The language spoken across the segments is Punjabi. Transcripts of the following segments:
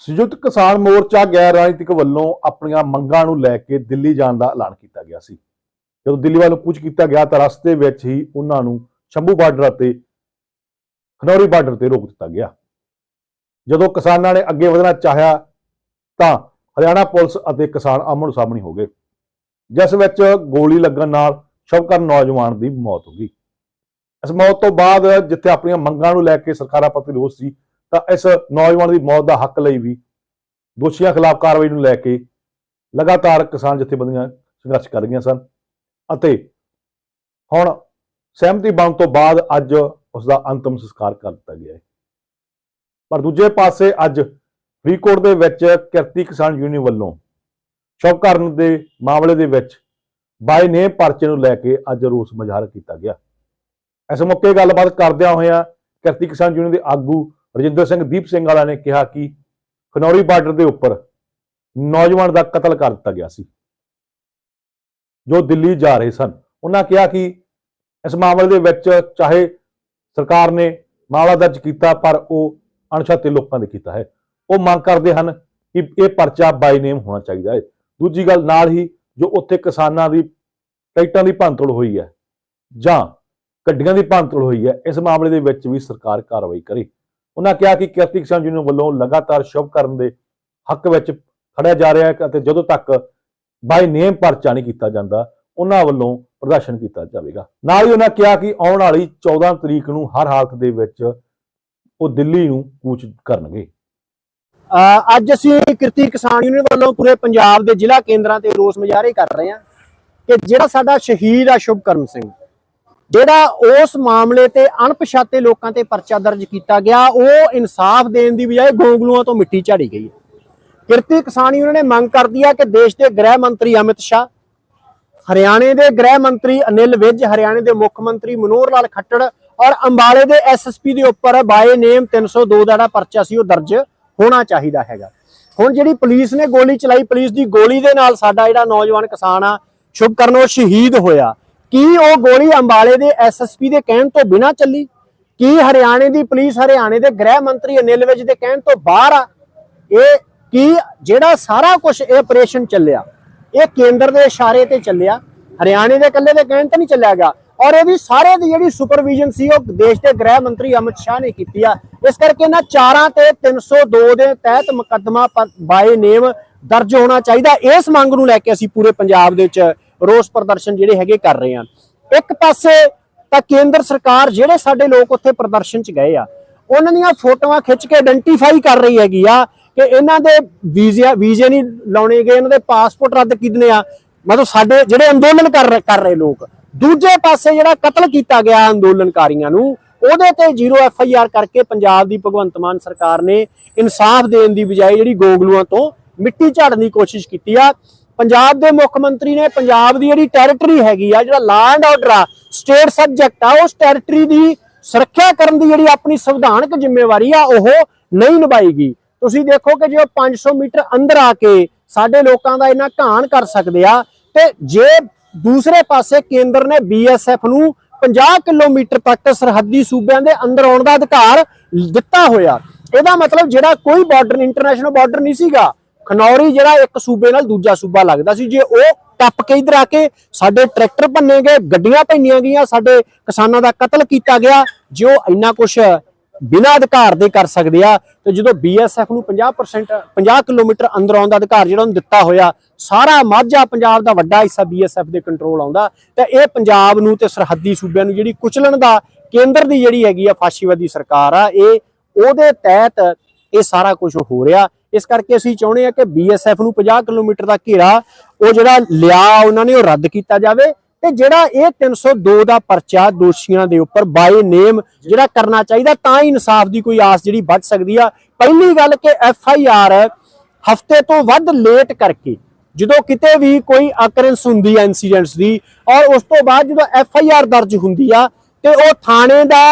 ਸੰਯੁਕਤ ਕਿਸਾਨ ਮੋਰਚਾ ਗੈਰ ਰਾਜਨੀਤਿਕ ਵੱਲੋਂ ਆਪਣੀਆਂ ਮੰਗਾਂ ਨੂੰ ਲੈ ਕੇ ਦਿੱਲੀ ਜਾਣ ਦਾ ਐਲਾਨ ਕੀਤਾ ਗਿਆ ਸੀ। ਜਦੋਂ ਦਿੱਲੀ ਵੱਲੋਂ ਕੁਝ ਕੀਤਾ ਗਿਆ ਤਾਂ ਰਸਤੇ ਵਿੱਚ ਹੀ ਉਹਨਾਂ ਨੂੰ ਸ਼ੰਭੂ ਬਾਰਡਰ ਅਤੇ ਖਨੌਰੀ ਬਾਰਡਰ ਤੇ ਰੋਕ ਦਿੱਤਾ ਗਿਆ। ਜਦੋਂ ਕਿਸਾਨਾਂ ਨੇ ਅੱਗੇ ਵਧਣਾ ਚਾਹਿਆ ਤਾਂ ਹਰਿਆਣਾ ਪੁਲਿਸ ਅਤੇ ਕਿਸਾਨ ਆਮਣ ਸਾਹਮਣੇ ਹੋ ਗਏ। ਜਿਸ ਵਿੱਚ ਗੋਲੀ ਲੱਗਣ ਨਾਲ ਸ਼ਵਕਰ ਨੌਜਵਾਨ ਦੀ ਮੌਤ ਹੋ ਗਈ। ਇਸ ਮੌਤ ਤੋਂ ਬਾਅਦ ਜਿੱਥੇ ਆਪਣੀਆਂ ਮੰਗਾਂ ਨੂੰ ਲੈ ਕੇ ਸਰਕਾਰਾਂ ਪ੍ਰਤੀ ਰੋਸ ਸੀ ਤਾਂ ਇਸ ਨੌਜਵਾਨ ਦੀ ਮੌਤ ਦਾ ਹੱਕ ਲਈ ਵੀ ਦੋਸ਼ੀਆਂ ਖਿਲਾਫ ਕਾਰਵਾਈ ਨੂੰ ਲੈ ਕੇ ਲਗਾਤਾਰ ਕਿਸਾਨ ਜਥੇਬੰਦੀਆਂ ਸੰਘਰਸ਼ ਕਰ ਰਹੀਆਂ ਸਨ ਅਤੇ ਹੁਣ ਸਹਿਮਤੀ ਬਣਨ ਤੋਂ ਬਾਅਦ ਅੱਜ ਉਸ ਦਾ ਅੰਤਮ ਸੰਸਕਾਰ ਕਰ ਦਿੱਤਾ ਗਿਆ ਹੈ। ਪਰ ਦੂਜੇ ਪਾਸੇ ਅੱਜ ਫਰੀਦਕੋਟ ਦੇ ਵਿੱਚ ਕਿਰਤੀ ਕਿਸਾਨ ਯੂਨੀਅਨ ਵੱਲੋਂ ਸ਼ੌਕਰਨ ਦੇ ਮਾਮਲੇ ਦੇ ਵਿੱਚ ਬਾਈ ਨੇਮ ਪਰਚੇ ਨੂੰ ਲੈ ਕੇ ਅੱਜ ਰੋਸ ਮੁਜ਼ਾਹਰਾ ਕੀਤਾ ਗਿਆ। ਇਸ ਮੌਕੇ ਗੱਲਬਾਤ ਕਰਦਿਆਂ ਹੋਇਆਂ ਕਿਰਤੀ ਕਿਸਾਨ ਯੂਨੀਅਨ ਦੇ ਆਗੂ ਰਜਿੰਦਰ ਸਿੰਘ, ਦੀਪ ਸਿੰਘ ਵਾਲਾ ਨੇ ਕਿਹਾ ਕਿ ਖਨੌਰੀ ਬਾਰਡਰ ਦੇ ਉੱਪਰ ਨੌਜਵਾਨ ਦਾ ਕਤਲ ਕਰ ਦਿੱਤਾ ਗਿਆ ਸੀ, ਜੋ ਦਿੱਲੀ ਜਾ ਰਹੇ ਸਨ। ਉਹਨਾਂ ਕਿਹਾ ਕਿ ਇਸ ਮਾਮਲੇ ਦੇ ਵਿੱਚ ਚਾਹੇ ਸਰਕਾਰ ਨੇ ਮਾਮਲਾ ਦਰਜ ਕੀਤਾ, ਪਰ ਉਹ ਅਣਛਾਤੇ ਲੋਕਾਂ ਦੇ ਕੀਤਾ ਹੈ। ਉਹ ਮੰਗ ਕਰਦੇ ਹਨ ਕਿ ਇਹ ਪਰਚਾ ਬਾਈ ਨੇਮ ਹੋਣਾ ਚਾਹੀਦਾ ਹੈ। ਦੂਜੀ ਗੱਲ, ਨਾਲ ਹੀ ਜੋ ਉੱਥੇ ਕਿਸਾਨਾਂ ਦੀ ਟਿਕਟਾਂ ਦੀ ਭੰਨਤੋੜ ਹੋਈ ਹੈ ਜਾਂ ਗੱਡੀਆਂ ਦੀ ਭੰਨਤੋੜ ਹੋਈ ਹੈ, ਇਸ ਮਾਮਲੇ ਦੇ ਵਿੱਚ ਵੀ ਸਰਕਾਰ ਕਾਰਵਾਈ ਕਰੇ। ਉਹਨਾਂ ਕਿਹਾ ਕਿ ਕਿਰਤੀ ਕਿਸਾਨ ਯੂਨੀਅਨ ਵੱਲੋਂ ਲਗਾਤਾਰ ਸ਼ੁਭ ਕਰਨ ਦੇ ਹੱਕ ਵਿੱਚ ਖੜਿਆ ਜਾ ਰਿਹਾ ਹੈ ਅਤੇ ਜਦੋਂ ਤੱਕ ਬਾਈ ਨੇਮ ਪਰਚਾ ਨਹੀਂ ਕੀਤਾ ਜਾਂਦਾ, ਉਹਨਾਂ ਵੱਲੋਂ ਪ੍ਰਦਰਸ਼ਨ ਕੀਤਾ ਜਾਵੇਗਾ। ਨਾਲ ਹੀ ਉਹਨਾਂ ਕਿਹਾ ਕਿ ਆਉਣ ਵਾਲੀ 14 ਤਰੀਕ ਨੂੰ ਹਰ ਹਾਲਤ ਦੇ ਵਿੱਚ ਉਹ ਦਿੱਲੀ ਨੂੰ ਕੂਚ ਕਰਨਗੇ। ਅੱਜ ਅਸੀਂ ਕਿਰਤੀ ਕਿਸਾਨ ਯੂਨੀਅਨ ਵੱਲੋਂ ਪੂਰੇ ਪੰਜਾਬ ਦੇ ਜ਼ਿਲ੍ਹਾ ਕੇਂਦਰਾਂ ਤੇ ਰੋਸ ਮੁਜ਼ਾਹਰੇ ਕਰ ਰਹੇ ਹਾਂ ਕਿ ਜਿਹੜਾ ਸਾਡਾ ਸ਼ਹੀਦ ਆ ਸ਼ੁਭਕਰਨ ਸਿੰਘ ਜਿਹੜਾ ਉਸ ਮਾਮਲੇ ਤੇ ਅਣਪਛਾਤੇ ਲੋਕਾਂ ਤੇ ਪਰਚਾ ਦਰਜ ਕੀਤਾ ਗਿਆ, ਉਹ ਇਨਸਾਫ ਦੇਣ ਦੀ ਬਜਾਏ ਗੋਂਗਲੂਆਂ ਤੋਂ ਮਿੱਟੀ ਝਾੜੀ ਗਈ ਹੈ। ਕਿਰਤੀ ਕਿਸਾਨ ਯੂਨੀਅਨ ਨੇ ਮੰਗ ਕਰਦੀ ਹੈ ਕਿ ਦੇਸ਼ ਦੇ ਗ੍ਰਹਿ ਮੰਤਰੀ ਅਮਿਤ ਸ਼ਾਹ, ਹਰਿਆਣੇ ਦੇ ਗ੍ਰਹਿ ਮੰਤਰੀ ਅਨਿਲ ਵਿਜ, ਹਰਿਆਣੇ ਦੇ ਮੁੱਖ ਮੰਤਰੀ ਮਨੋਹਰ ਲਾਲ ਖੱਟੜ ਔਰ ਅੰਬਾਲੇ ਦੇ ਐਸਐਸਪੀ ਦੇ ਉੱਪਰ ਬਾਏ ਨੇਮ 302 ਦਾ ਜਿਹੜਾ ਪਰਚਾ ਸੀ, ਉਹ ਦਰਜ ਹੋਣਾ ਚਾਹੀਦਾ ਹੈਗਾ। ਹੁਣ ਜਿਹੜੀ ਪੁਲਿਸ ਨੇ ਗੋਲੀ ਚਲਾਈ, ਪੁਲਿਸ ਦੀ ਗੋਲੀ ਦੇ ਨਾਲ ਸਾਡਾ ਜਿਹੜਾ ਨੌਜਵਾਨ ਕਿਸਾਨ ਆ ਸ਼ੁਭਕਰਨ ਉਹ ਸ਼ਹੀਦ ਹੋਇਆ। ਕੀ ਉਹ ਗੋਲੀ ਅੰਬਾਲੇ ਦੇ ਐਸਐਸਪੀ ਦੇ ਕਹਿਣ ਤੋਂ ਬਿਨਾਂ ਚੱਲੀ? ਕੀ ਹਰਿਆਣੇ ਦੀ ਪੁਲਿਸ ਹਰਿਆਣੇ ਦੇ ਗ੍ਰਹਿ ਮੰਤਰੀ ਅਨਿਲ ਵਿਜ ਦੇ ਕਹਿਣ ਤੋਂ ਬਾਹਰ ਆ? ਇਹ ਕੀ ਜਿਹੜਾ ਸਾਰਾ ਕੁਝ ਇਹ ਆਪਰੇਸ਼ਨ ਚੱਲਿਆ? ਇਹ ਕੇਂਦਰ ਦੇ ਇਸ਼ਾਰੇ ਤੇ ਚੱਲਿਆ? ਹਰਿਆਣੇ ਦੇ ਇਕੱਲੇ ਦੇ ਕਹਿਣ ਤੇ ਨਹੀਂ ਚੱਲਿਆਗਾ ਔਰ ਇਹਦੀ ਸਾਰੇ ਦੀ ਜਿਹੜੀ ਸੁਪਰਵਿਜ਼ਨ ਸੀ, ਉਹ ਦੇਸ਼ ਦੇ ਗ੍ਰਹਿ ਮੰਤਰੀ ਅਮਿਤ ਸ਼ਾਹ ਨੇ ਕੀਤੀ ਆ। ਇਸ ਕਰਕੇ ਇਹਨਾਂ ਚਾਰਾਂ ਤੇ 302 ਦੇ ਤਹਿਤ ਮੁਕੱਦਮਾ ਬਾਏ ਨੇਮ ਦਰਜ ਹੋਣਾ ਚਾਹੀਦਾ। ਇਸ ਮੰਗ ਨੂੰ ਲੈ ਕੇ ਅਸੀਂ ਪੂਰੇ ਪੰਜਾਬ ਦੇ ਵਿੱਚ ਰੋਸ ਪ੍ਰਦਰਸ਼ਨ ਜਿਹੜੇ ਹੈਗੇ ਕਰ ਰਹੇ ਹਾਂ ਇੱਕ ਪਾਸੇ ਤਾਂ ਕੇਂਦਰ ਸਰਕਾਰ ਜਿਹੜੇ ਸਾਡੇ ਲੋਕ ਉੱਥੇ ਪ੍ਰਦਰਸ਼ਨ 'ਚ ਗਏ ਆ, ਉਹਨਾਂ ਦੀਆਂ ਫੋਟੋਆਂ ਖਿੱਚ ਕੇ ਆਇਡੈਂਟੀਫਾਈ ਕਰ ਰਹੀ ਹੈਗੀ ਆ ਕਿ ਇਹਨਾਂ ਦੇ ਵੀਜ਼ੇ ਵੀਜ਼ੇ ਨਹੀਂ ਲਾਉਣੇ ਗਏ, ਇਹਨਾਂ ਦੇ ਪਾਸਪੋਰਟ ਰੱਦ ਕੀਤਨੇ ਆ। ਮਤਲਬ ਸਾਡੇ ਜਿਹੜੇ ਅੰਦੋਲਨ ਕਰ ਰਹੇ- ਕਰ ਰਹੇ ਲੋਕ, ਦੂਜੇ ਪਾਸੇ ਜਿਹੜਾ ਕਤਲ ਕੀਤਾ ਗਿਆ ਅੰਦੋਲਨਕਾਰੀਆਂ ਨੂੰ, ਉਹਦੇ ਤੇ ਜ਼ੀਰੋ ਐਫ ਆਈ ਆਰ ਕਰਕੇ ਪੰਜਾਬ ਦੀ ਭਗਵੰਤ ਮਾਨ ਸਰਕਾਰ ਨੇ ਇਨਸਾਫ ਦੇਣ ਦੀ ਬਜਾਏ ਜਿਹੜੀ ਗੋਗਲੂਆਂ ਤੋਂ ਮਿੱਟੀ ਝਾੜਨ ਦੀ ਕੋਸ਼ਿਸ਼ ਕੀਤੀ ਆ। ਪੰਜਾਬ ਦੇ ਮੁੱਖ ਮੰਤਰੀ ਨੇ ਪੰਜਾਬ ਦੀ ਜਿਹੜੀ ਟੈਰੀਟਰੀ ਹੈਗੀ ਆ, ਜਿਹੜਾ ਲਾਂਡ ਆਰਡਰ ਆ ਸਟੇਟ ਸਬਜੈਕਟ ਆ, ਉਸ ਟੈਰੀਟਰੀ ਦੀ ਸੁਰੱਖਿਆ ਕਰਨ ਦੀ ਜਿਹੜੀ ਆਪਣੀ ਸੰਵਿਧਾਨਕ ਜ਼ਿੰਮੇਵਾਰੀ ਆ, ਉਹ ਨਹੀਂ ਨਿਭਾਈਗੀ। ਤੁਸੀਂ ਦੇਖੋ ਕਿ ਜੇ ਉਹ 500 ਮੀਟਰ ਅੰਦਰ ਆ ਕੇ ਸਾਡੇ ਲੋਕਾਂ ਦਾ ਇਹਨਾਂ ਘਾਣ ਕਰ ਸਕਦੇ ਆ, ਤੇ ਜੇ ਦੂਸਰੇ ਪਾਸੇ ਕੇਂਦਰ ਨੇ ਬੀਐਸਐਫ ਨੂੰ 50 ਕਿਲੋਮੀਟਰ ਤੱਕ ਸਰਹੱਦੀ ਸੂਬਿਆਂ ਦੇ ਅੰਦਰ ਆਉਣ ਦਾ ਅਧਿਕਾਰ ਦਿੱਤਾ ਹੋਇਆ, ਇਹਦਾ ਮਤਲਬ ਜਿਹੜਾ ਕੋਈ ਬਾਰਡਰ ਇੰਟਰਨੈਸ਼ਨਲ ਬਾਰਡਰ ਨਹੀਂ ਸੀਗਾ ਖਨੌਰੀ ਜਿਹੜਾ ਇੱਕ ਸੂਬੇ ਨਾਲ ਦੂਜਾ ਸੂਬਾ ਲੱਗਦਾ ਸੀ, ਜੇ ਉਹ ਟੱਪ ਕੇ ਇਧਰ ਆ ਕੇ ਸਾਡੇ ਟਰੈਕਟਰ ਭੰਨੇ ਗਏ, ਗੱਡੀਆਂ ਭੰਨੀਆਂ ਗਈਆਂ, ਸਾਡੇ ਕਿਸਾਨਾਂ ਦਾ ਕਤਲ ਕੀਤਾ ਗਿਆ, ਜੋ ਇੰਨਾ ਕੁਝ ਬਿਨਾਂ ਅਧਿਕਾਰ ਦੇ ਕਰ ਸਕਦੇ ਆ, ਤੇ ਜਦੋਂ ਬੀਐਸਐਫ ਨੂੰ 50% 50 ਕਿਲੋਮੀਟਰ ਅੰਦਰ ਆਉਣ ਦਾ ਅਧਿਕਾਰ ਜਿਹੜਾ ਉਹਨੂੰ ਦਿੱਤਾ ਹੋਇਆ, ਸਾਰਾ ਮਾਝਾ ਪੰਜਾਬ ਦਾ ਵੱਡਾ ਹਿੱਸਾ ਬੀਐਸਐਫ ਦੇ ਕੰਟਰੋਲ ਆਉਂਦਾ, ਤੇ ਇਹ ਪੰਜਾਬ ਨੂੰ ਤੇ ਸਰਹੱਦੀ ਸੂਬਿਆਂ ਨੂੰ ਜਿਹੜੀ ਕੁਚਲਣ ਦਾ ਕੇਂਦਰ ਦੀ ਜਿਹੜੀ ਹੈਗੀ ਆ ਫਾਸ਼ੀਵਾਦੀ ਸਰਕਾਰ ਆ, ਇਹ ਉਹਦੇ ਤਹਿਤ ਇਹ ਸਾਰਾ ਕੁਝ ਹੋ ਰਿਹਾ। ਇਸ ਕਰਕੇ ਅਸੀਂ ਚਾਹੁੰਦੇ ਆ ਕਿ ਬੀਐਸਐਫ ਨੂੰ 50 ਕਿਲੋਮੀਟਰ ਦਾ ਘੇਰਾ ਉਹ ਜਿਹੜਾ ਲਿਆ ਉਹਨਾਂ ਨੇ ਉਹ ਰੱਦ ਕੀਤਾ ਜਾਵੇ ਤੇ ਜਿਹੜਾ ਇਹ 302 ਦਾ ਪਰਚਾ ਦੋਸ਼ੀਆਂ ਦੇ ਉੱਪਰ ਬਾਈ ਨੇਮ ਜਿਹੜਾ ਕਰਨਾ ਚਾਹੀਦਾ ਤਾਂ ਹੀ ਇਨਸਾਫ ਦੀ ਕੋਈ ਆਸ ਜਿਹੜੀ ਵੱਧ ਸਕਦੀ ਆ। ਪਹਿਲੀ ਗੱਲ ਕਿ ਐਫ ਆਈ ਆਰ ਹਫ਼ਤੇ ਤੋਂ ਵੱਧ ਲੇਟ ਕਰਕੇ ਜਦੋਂ ਕਿਤੇ ਵੀ ਕੋਈ ਅਕਰੈਂਸ ਹੁੰਦੀ ਹੈ ਇਨਸੀਡੈਂਟਸ ਦੀ ਔਰ ਉਸ ਤੋਂ ਬਾਅਦ ਜਦੋਂ ਐਫ ਆਈ ਆਰ ਦਰਜ ਹੁੰਦੀ ਆ ਤੇ ਉਹ ਥਾਣੇ ਦਾ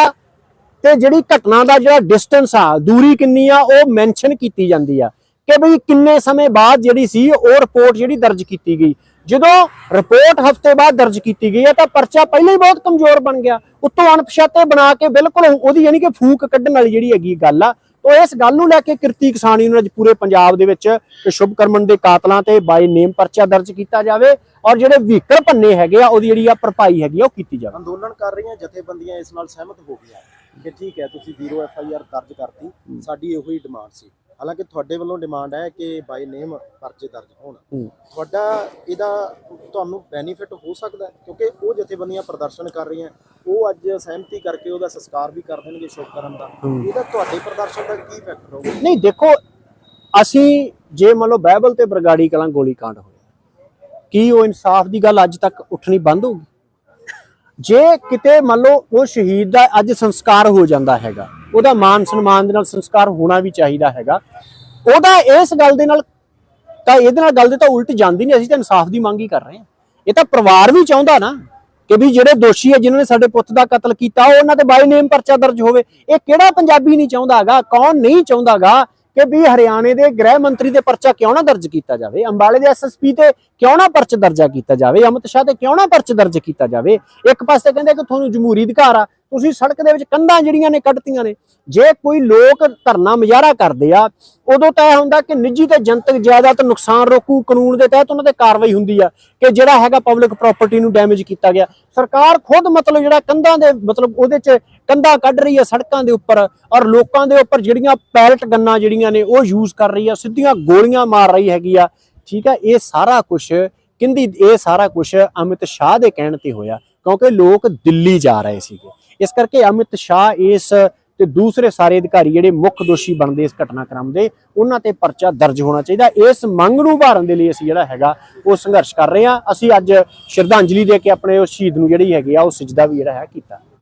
ਤੇ ਜਿਹੜੀ ਘਟਨਾ ਦਾ ਜਿਹੜਾ ਡਿਸਟੈਂਸ ਆ, ਦੂਰੀ ਕਿੰਨੀ ਆ, ਉਹ ਮੈਂਸ਼ਨ ਕੀਤੀ ਜਾਂਦੀ ਆ। ਕਿ ਬਈ ਕਿੰਨੇ ਸਮੇਂ ਬਾਅਦ ਜਿਹੜੀ ਸੀ, ਉਹ ਰਿਪੋਰਟ ਜਿਹੜੀ ਦਰਜ ਕੀਤੀ ਗਈ। ਜਦੋਂ ਰਿਪੋਰਟ ਹਫ਼ਤੇ ਬਾਅਦ ਦਰਜ ਕੀਤੀ ਗਈ ਹੈ ਤਾਂ ਪਰਚਾ ਪਹਿਲਾਂ ਹੀ ਬਹੁਤ ਕਮਜ਼ੋਰ ਬਣ ਗਿਆ। ਉੱਤੋਂ ਅਣਪਛਾਤੇ ਬਣਾ ਕੇ ਬਿਲਕੁਲ ਉਹਦੀ ਯਾਨੀ ਕਿ ਫੂਕ ਕੱਢਣ ਵਾਲੀ ਜਿਹੜੀ ਹੈਗੀ ਗੱਲ ਆ ਤੋ ਇਸ ਗੱਲ ਨੂੰ ਲੈ ਕੇ ਕਿਰਤੀ ਕਿਸਾਨ ਯੂਨੀਅਨ ਅੱਜ ਪੂਰੇ ਪੰਜਾਬ ਦੇ ਵਿੱਚ ਸ਼ੁਭ ਕਰਮਨ ਦੇ ਕਾਤਲਾਂ ਤੇ ਬਾਈ ਨੇਮ ਪਰਚਾ ਦਰਜ ਕੀਤਾ ਜਾਵੇ ਔਰ ਜਿਹੜੇ ਵਹੀਕਲ ਪੰਨੇ ਹੈਗੇ ਆ, ਉਹਦੀ ਜਿਹੜੀ ਆ ਭਰਪਾਈ ਹੈਗੀ ਆ, ਉਹ ਕੀਤੀ ਜਾਵੇ। ਅੰਦੋਲਨ ਕਰ ਰਹੀਆਂ ਜਥੇਬੰਦੀਆਂ ਇਸ ਨਾਲ ਸਹਿਮਤ ਹੋ ਗਈਆਂ ਕਿ ਠੀਕ ਹੈ, ਤੁਸੀਂ ਜ਼ੀਰੋ ਐਫ ਆਈ ਆਰ ਦਰਜ ਕਰਤੀ, ਸਾਡੀ ਇਹੋ ਹੀ ਡਿਮਾਂਡ ਸੀ। ਹਾਲਾਂਕਿ ਤੁਹਾਡੇ ਵੱਲੋਂ ਡਿਮਾਂਡ ਹੈ ਕਿ ਬਾਈ ਨੇਮ ਪਰਚੇ ਦਰਜ ਹੋਣ। ਤੁਹਾਡਾ ਇਹਦਾ ਤੁਹਾਨੂੰ ਬੈਨੀਫਿਟ ਹੋ ਸਕਦਾ? ਕਿਉਂਕਿ ਉਹ ਜਥੇਬੰਦੀਆਂ ਪ੍ਰਦਰਸ਼ਨ ਕਰ ਰਹੀਆਂ। ਉਹ ਅੱਜ ਸਹਿਮਤੀ ਕਰਕੇ ਉਹਦਾ ਸੰਸਕਾਰ ਵੀ ਕਰ ਦੇਣਗੇ ਸ਼ੁਭਕਰਨ ਦਾ। ਇਹਦਾ ਤੁਹਾਡੇ ਪ੍ਰਦਰਸ਼ਨ ਦਾ ਕੀ ਫੈਕਟਰ ਹੋਊਗਾ? ਨਹੀਂ ਦੇਖੋ ਅਸੀਂ ਜੇ ਮੰਨ ਲਓ ਬਾਈਬਲ ਤੇ ਬਰਗਾੜੀ ਕਲਾਂ ਗੋਲੀ ਕਾਂਡ ਹੋਇਆ ਕੀ ਉਹ ਇਨਸਾਫ ਦੀ ਗੱਲ ਅੱਜ ਤੱਕ ਉੱਠਣੀ ਬੰਦ ਹੋ ਗਈ? ਜੇ ਕਿਤੇ ਮੰਨ ਲਓ ਉਹ ਸ਼ਹੀਦ ਦਾ ਅੱਜ ਸੰਸਕਾਰ ਹੋ ਜਾਂਦਾ ਹੈਗਾ ਉਹਦਾ ਮਾਨ ਸਨਮਾਨ ਦੇ ਨਾਲ ਸੰਸਕਾਰ ਹੋਣਾ ਵੀ ਚਾਹੀਦਾ ਹੈਗਾ। ਉਹਦਾ ਇਸ ਗੱਲ ਦੇ ਨਾਲ ਤਾਂ ਇਹਦੇ ਨਾਲ ਗੱਲ ਦੇ ਤਾਂ ਉਲਟ ਜਾਂਦੀ ਨਹੀਂ, ਅਸੀਂ ਤਾਂ ਇਨਸਾਫ ਦੀ ਮੰਗ ਹੀ ਕਰ ਰਹੇ ਹਾਂ। ਇਹ ਤਾਂ ਪਰਿਵਾਰ ਵੀ ਚਾਹੁੰਦਾ ਨਾ ਕਿ ਵੀ ਜਿਹੜੇ ਦੋਸ਼ੀ ਆ, ਜਿਨ੍ਹਾਂ ਨੇ ਸਾਡੇ ਪੁੱਤ ਦਾ ਕਤਲ ਕੀਤਾ ਉਹਨਾਂ ਤੇ ਬਾਈ ਨੇਮ ਪਰਚਾ ਦਰਜ ਹੋਵੇ। ਇਹ ਕਿਹੜਾ ਪੰਜਾਬੀ ਨਹੀਂ ਚਾਹੁੰਦਾਗਾ, ਕੌਣ ਨਹੀਂ ਚਾਹੁੰਦਾਗਾ ਕਿ ਵੀ ਹਰਿਆਣੇ ਦੇ ਗ੍ਰਹਿ ਮੰਤਰੀ ਤੇ ਪਰਚਾ ਕਿਉਂ ਨਾ ਦਰਜ ਕੀਤਾ ਜਾਵੇ? ਅੰਬਾਲੇ ਦੇ ਐਸਐਸਪੀ ਤੇ ਕਿਉਂ ਨਾ ਪਰਚ ਦਰਜਾ ਕੀਤਾ ਜਾਵੇ? ਅਮਿਤ ਸ਼ਾਹ ਤੇ ਕਿਉਂ ਨਾ ਪਰਚ ਦਰਜ ਕੀਤਾ ਜਾਵੇ? ਇੱਕ ਪਾਸੇ ਕਹਿੰਦੇ ਕਿ ਤੁਹਾਨੂੰ ਜਮਹੂਰੀ ਅਧਿਕਾਰ ਆ ਤੁਸੀਂ ਸੜਕ ਦੇ ਵਿੱਚ ਕੰਧਾਂ ਜਿਹੜੀਆਂ ਨੇ ਕੱਢਤੀਆਂ ਨੇ, ਜੇ ਕੋਈ ਲੋਕ ਧਰਨਾ ਮੁਜ਼ਾਹਰਾ ਕਰਦੇ ਆ, ਉਦੋਂ ਤਾਂ ਇਹ ਹੁੰਦਾ ਕਿ ਨਿੱਜੀ ਤੇ ਜਨਤਕ ਜਾਇਦਾਦ ਨੁਕਸਾਨ ਰੋਕੂ, ਕਾਨੂੰਨ ਦੇ ਤਹਿਤ ਉਹਨਾਂ ਤੇ ਕਾਰਵਾਈ ਹੁੰਦੀ ਆ ਕਿ ਜਿਹੜਾ ਹੈਗਾ ਪਬਲਿਕ ਪ੍ਰਾਪਰਟੀ ਨੂੰ ਡੈਮੇਜ ਕੀਤਾ ਗਿਆ। ਸਰਕਾਰ ਖੁਦ ਮਤਲਬ ਜਿਹੜਾ ਕੰਧਾਂ ਦੇ, ਮਤਲਬ ਉਹਦੇ 'ਚ ਕੰਧਾਂ ਕੱਢ ਰਹੀ ਆ ਸੜਕਾਂ ਦੇ ਉੱਪਰ ਔਰ ਲੋਕਾਂ ਦੇ ਉੱਪਰ ਜਿਹੜੀਆਂ ਪੈਲਟ ਗੰਨਾਂ ਜਿਹੜੀਆਂ ਨੇ ਉਹ ਯੂਜ਼ ਕਰ ਰਹੀ ਆ, ਸਿੱਧੀਆਂ ਗੋਲੀਆਂ ਮਾਰ ਰਹੀ ਹੈਗੀ ਆ। ਠੀਕ ਆ, ਇਹ ਸਾਰਾ ਕੁਝ ਕਿੰਦੀ, ਇਹ ਸਾਰਾ ਕੁਝ ਅਮਿਤ ਸ਼ਾਹ ਦੇ ਕਹਿਣ ਤੇ ਹੋਇਆ। ਕਿਉਂਕਿ ਲੋਕ ਦਿੱਲੀ ਜਾ ਰਹੇ ਸੀਗੇ। ਇਸ ਕਰਕੇ ਅਮਿਤ ਸ਼ਾਹ ਇਸ ਤੇ ਦੂਸਰੇ ਸਾਰੇ ਅਧਿਕਾਰੀ ਜਿਹੜੇ ਮੁੱਖ ਦੋਸ਼ੀ ਬਣਦੇ ਇਸ ਘਟਨਾਕ੍ਰਮ ਦੇ, ਉਹਨਾਂ ਤੇ ਪਰਚਾ ਦਰਜ ਹੋਣਾ ਚਾਹੀਦਾ। ਇਸ ਮੰਗ ਨੂੰ ਉਭਾਰਨ ਦੇ ਲਈ ਅਸੀਂ ਜਿਹੜਾ ਹੈਗਾ, ਉਹ ਸੰਘਰਸ਼ ਕਰ ਰਹੇ ਹਾਂ। ਅਸੀਂ ਅੱਜ ਸ਼ਰਧਾਂਜਲੀ ਦੇ ਕੇ ਆਪਣੇ ਉਸ ਸ਼ਹੀਦ ਨੂੰ ਜਿਹੜੀ ਹੈਗੀ ਆ, ਉਹ ਸਜਦਾ ਵੀ ਜਿਹੜਾ ਹੈ ਕੀਤਾ।